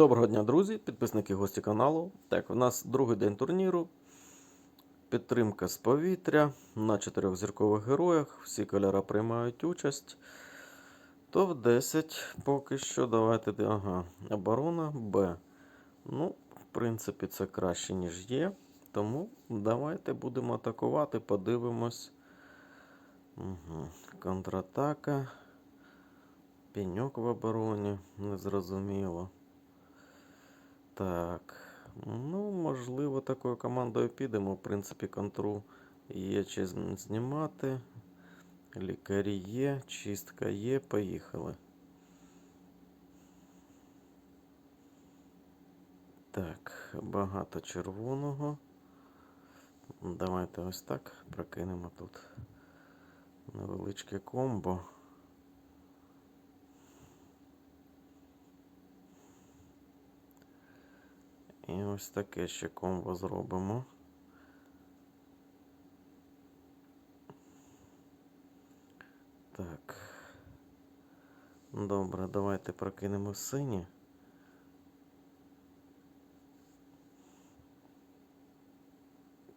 Доброго дня, друзі, підписники гості каналу. Так, у нас другий день турніру. Підтримка з повітря на чотирьох зіркових героях. Всі кольори приймають участь. То в 10 поки що. Давайте. Ага, оборона Б. Ну, в принципі, це краще, ніж є. Тому давайте будемо атакувати, подивимось. Угу. Контратака. Пеньок в обороні. Незрозуміло. Так. Ну, можливо, такою командою підемо. В принципі, контру є чи знімати. Лікарі є, чистка є. Поїхали. Так, багато червоного. Давайте ось так прокинемо тут невеличке комбо. І ось таке ще комбо зробимо. Так. Добре, давайте прокинемо сині.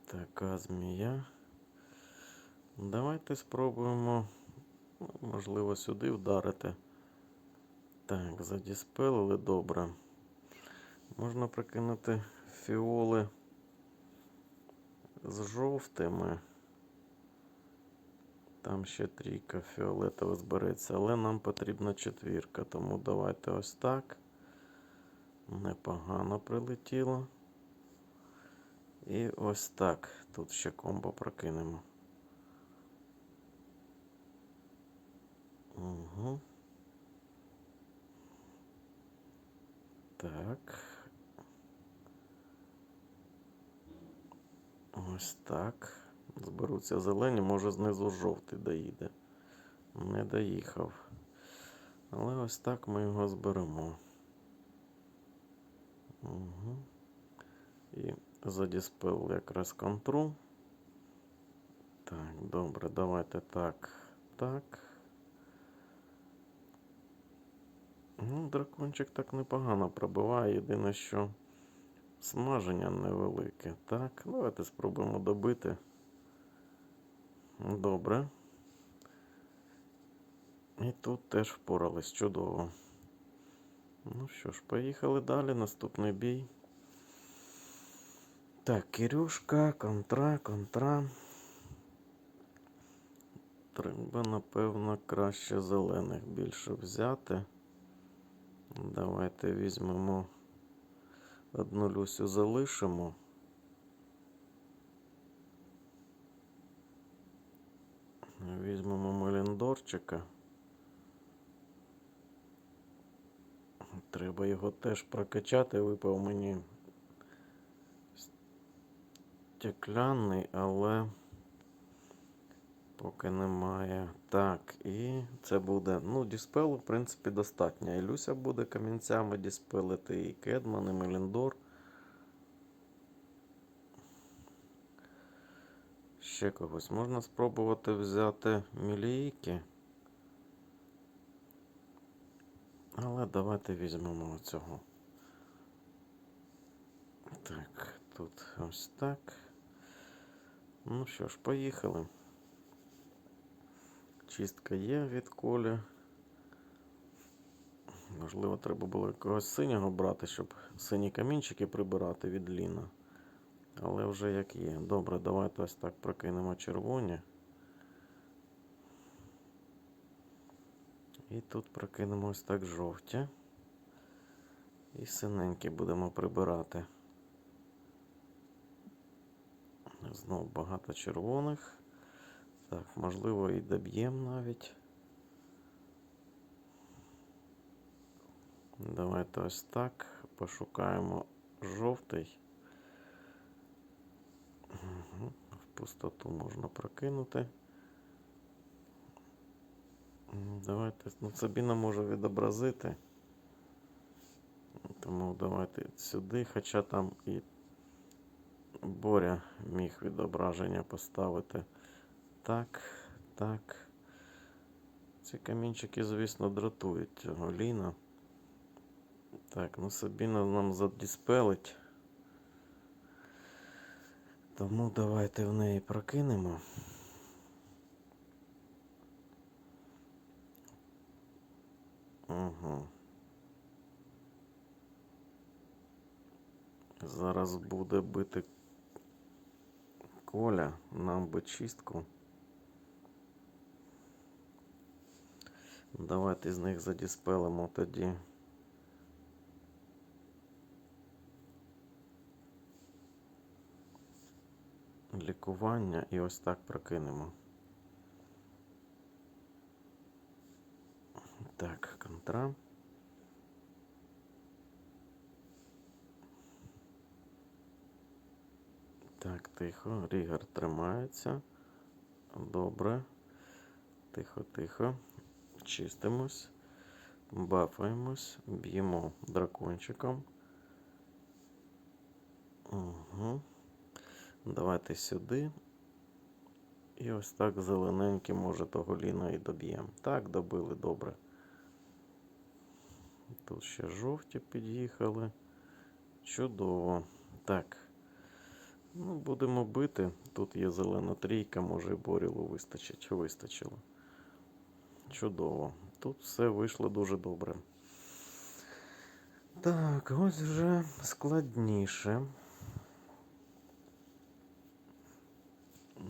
Така змія. Давайте спробуємо, можливо, сюди вдарити. Так, задіспелили добре. Можна прикинути фіоли з жовтими. Там ще трійка фіолетова збереться, але нам потрібна четвірка, тому давайте ось так. Непогано прилетіло. І ось так. Тут ще комбо прокинемо. Угу. Так. Ось так. Зберуться зелені, може знизу жовтий доїде. Не доїхав. Але ось так ми його зберемо. Угу. І задіспел якраз контру. Так, добре, давайте так. Так. Ну, дракончик так непогано пробиває. Єдине, що смаження невелике. Так, давайте спробуємо добити. Добре. І тут теж впорались чудово. Ну що ж, поїхали далі. Наступний бій. Так, Кирюшка, контра, контра. Треба, напевно, краще зелених більше взяти. Давайте візьмемо одну Люсю залишимо. Візьмемо маліндорчика. Треба його теж прокачати. Випав мені стекляний, але поки немає. Так, і це буде. Ну, діспелу, в принципі, достатньо. І Люся буде камінцями діспелити, і Кедман, і Меліндор. Ще когось можна спробувати взяти мілійки. Але давайте візьмемо цього. Так, тут ось так. Ну що ж, поїхали. Чистка є від колі. Можливо, треба було якогось синього брати, щоб сині камінчики прибирати від Ліна. Але вже як є. Добре, давайте ось так прокинемо червоні. І тут прокинемо ось так жовті. І синенькі будемо прибирати. Знову багато червоних. Так, можливо, і доб'ємо навіть. Давайте ось так. Пошукаємо жовтий. В пустоту можна прокинути. Давайте. Ну, Сабіна може відобразити. Тому давайте сюди, хоча там і Боря міг відображення поставити. Так, так. Ці камінчики, звісно, дратують цього Ліна. Так, ну Сабіна нам задіспелить. Тому давайте в неї прокинемо. Угу. Зараз буде бити Коля, нам би чистку. Давайте з них задіспелимо тоді. Лікування і ось так прокинемо. Так, контра. Так, тихо. Рігер тримається. Добре. Тихо, тихо. Чистимось. Бафаємось. Б'ємо дракончиком. Угу. Давайте сюди. І ось так зелененьким, може, того ліна і доб'ємо. Так, добили, добре. Тут ще жовті під'їхали. Чудово. Так. Ну, будемо бити. Тут є зелена трійка, може і борілу вистачить. Вистачило. Чудово. Тут все вийшло дуже добре. Так, ось вже складніше.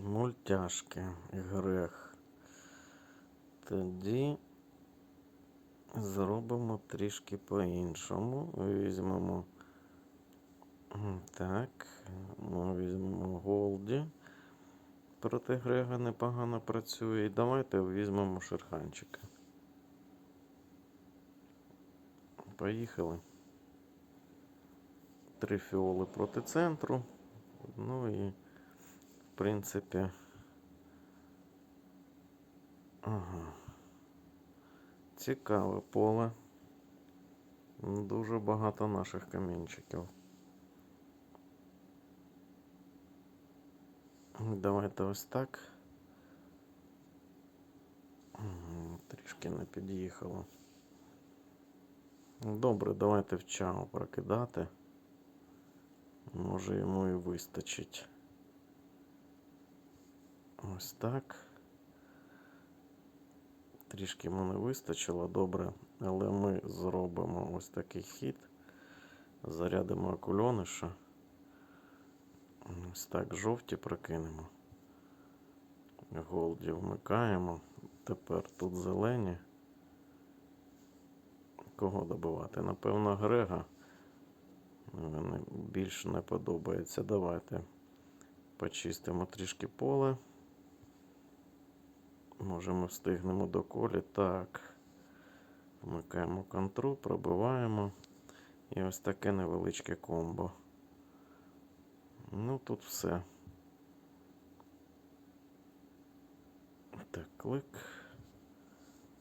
Мультяшки, грех. Тоді зробимо трішки по-іншому. Візьмемо. Так, ми візьмемо Голді. Проти Грега непогано працює. І давайте візьмемо шерханчика. Поїхали. Три фіоли проти центру. Ну і, в принципі. Ага. Цікаве поле. Дуже багато наших камінчиків. Давайте ось так. Трішки не під'їхало. Добре, давайте в чао прокидати. Може йому і вистачить. Ось так. Трішки йому не вистачило, добре, але ми зробимо ось такий хід. Зарядимо акульониша. Ось так жовті прокинемо. Голді вмикаємо. Тепер тут зелені. Кого добивати? Напевно, Грега. Мені більш не подобається. Давайте почистимо трішки поле. Може ми встигнемо до колі. Так. Вмикаємо контру, пробиваємо. І ось таке невеличке комбо. Ну, тут все. Так, клик.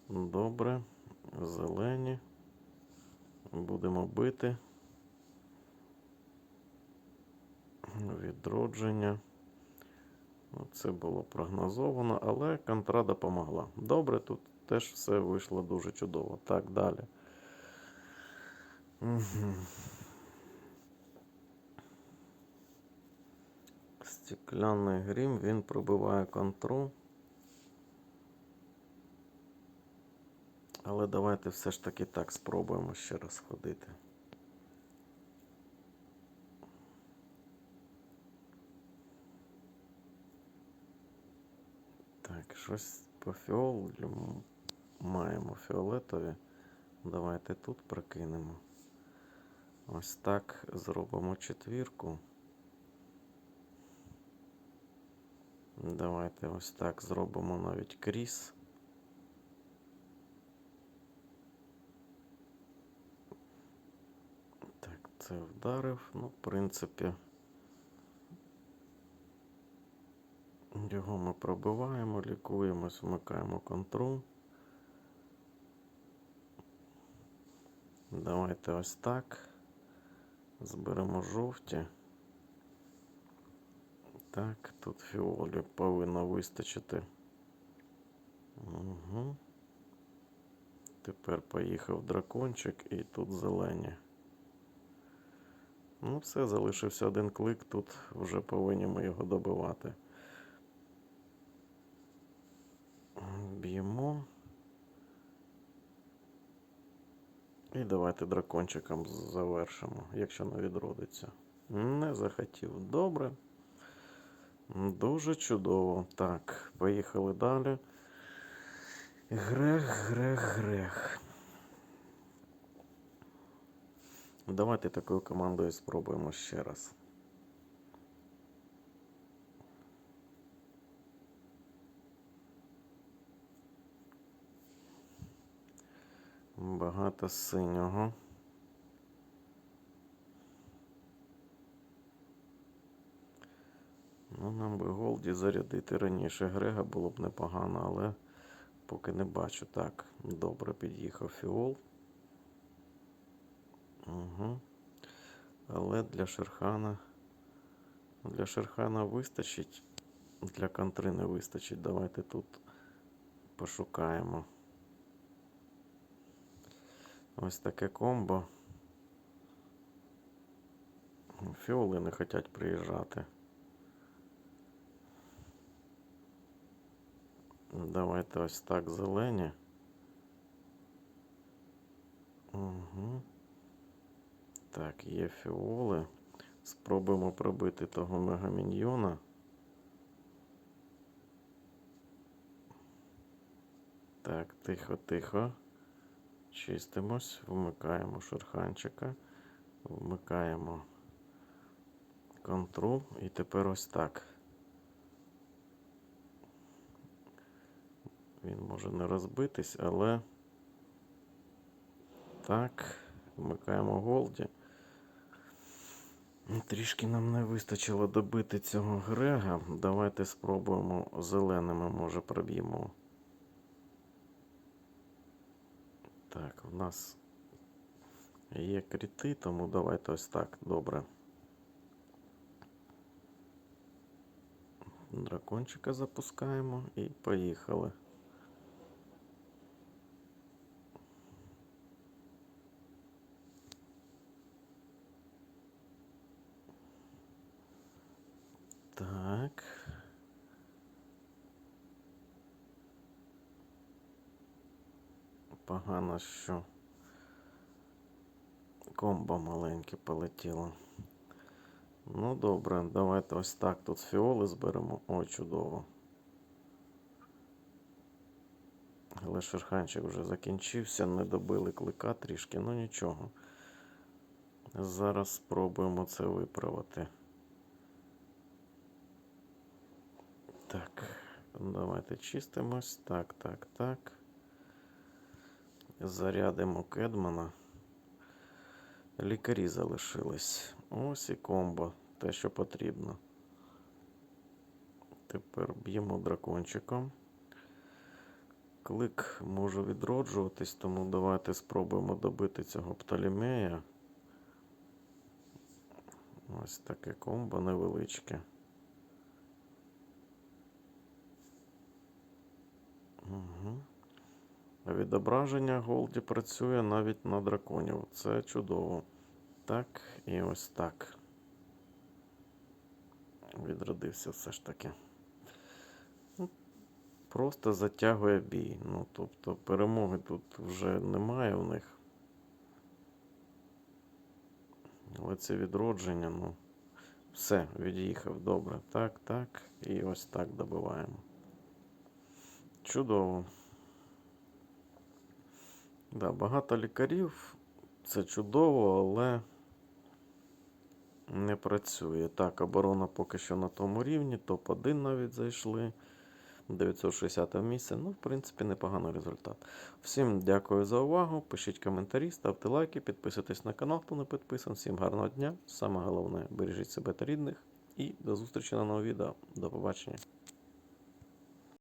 Добре. Зелені. Будемо бити. Відродження. Ну, Це було прогнозовано, але контра допомогла. Добре, тут теж все вийшло дуже чудово. Так, далі. Угу. Стекляний грім, він пробиває контру. Але давайте все ж таки так спробуємо ще раз ходити. Так, щось по фіолу маємо фіолетові. Давайте тут прокинемо. Ось так зробимо четвірку. Давайте ось так зробимо навіть кріс. Так, це вдарив. Ну, в принципі, його ми пробиваємо, лікуємось, вмикаємо контрол. Давайте ось так. Зберемо жовті. Так, тут фіолі повинно вистачити. Угу. Тепер поїхав дракончик і тут зелені. Ну, все, залишився один клик, тут вже повинні ми його добивати. Б'ємо. І давайте дракончиком завершимо, якщо не відродиться. Не захотів. Добре. Дуже чудово. Так, поїхали далі. Грех, грех, грех. Давайте такою командою спробуємо ще раз. Багато синього. Ну, нам би Голді зарядити раніше Грега було б непогано, але поки не бачу. Так, добре під'їхав Фіол. Угу. Але для Шерхана. Для Шерхана вистачить. Для контри не вистачить. Давайте тут пошукаємо. Ось таке комбо. Фіоли не хочуть приїжджати. Давайте ось так зелені. Угу. Так, є фіоли. Спробуємо пробити того мегаміньйона. Так, тихо, тихо. Чистимось, вмикаємо шурханчика, вмикаємо контрол і тепер ось так. Він може не розбитись, але так, вмикаємо голді. Трішки нам не вистачило добити цього Грега. Давайте спробуємо зеленими, може, проб'ємо. Так, у нас є кріти, тому давайте ось так. Добре. Дракончика запускаємо і поїхали. Так. Погано, що комбо маленьке полетіло. Ну, добре, давайте ось так тут фіоли зберемо. Ой, чудово. Але шерханчик вже закінчився, не добили клика трішки, ну нічого. Зараз спробуємо це виправити. Так, давайте чистимось. Так, так, так. Зарядимо Кедмана. Лікарі залишились. Ось і комбо. Те, що потрібно. Тепер б'ємо дракончиком. Клик може відроджуватись, тому давайте спробуємо добити цього Птолемея. Ось таке комбо невеличке. Угу. Відображення Голді працює навіть на драконів. Це чудово. Так, і ось так. Відродився все ж таки. Ну, Просто затягує бій. Ну, тобто перемоги тут вже немає у них. Але це відродження, ну, все, від'їхав добре. Так, так. І ось так добиваємо. Чудово. Да, багато лікарів. Це чудово, але не працює. Так, оборона поки що на тому рівні. Топ-1 навіть зайшли. 960 місце. Ну, в принципі, непоганий результат. Всім дякую за увагу. Пишіть коментарі, ставте лайки, підписуйтесь на канал, хто не підписаний. Всім гарного дня. Саме головне, бережіть себе та рідних. І до зустрічі на новому відео. До побачення.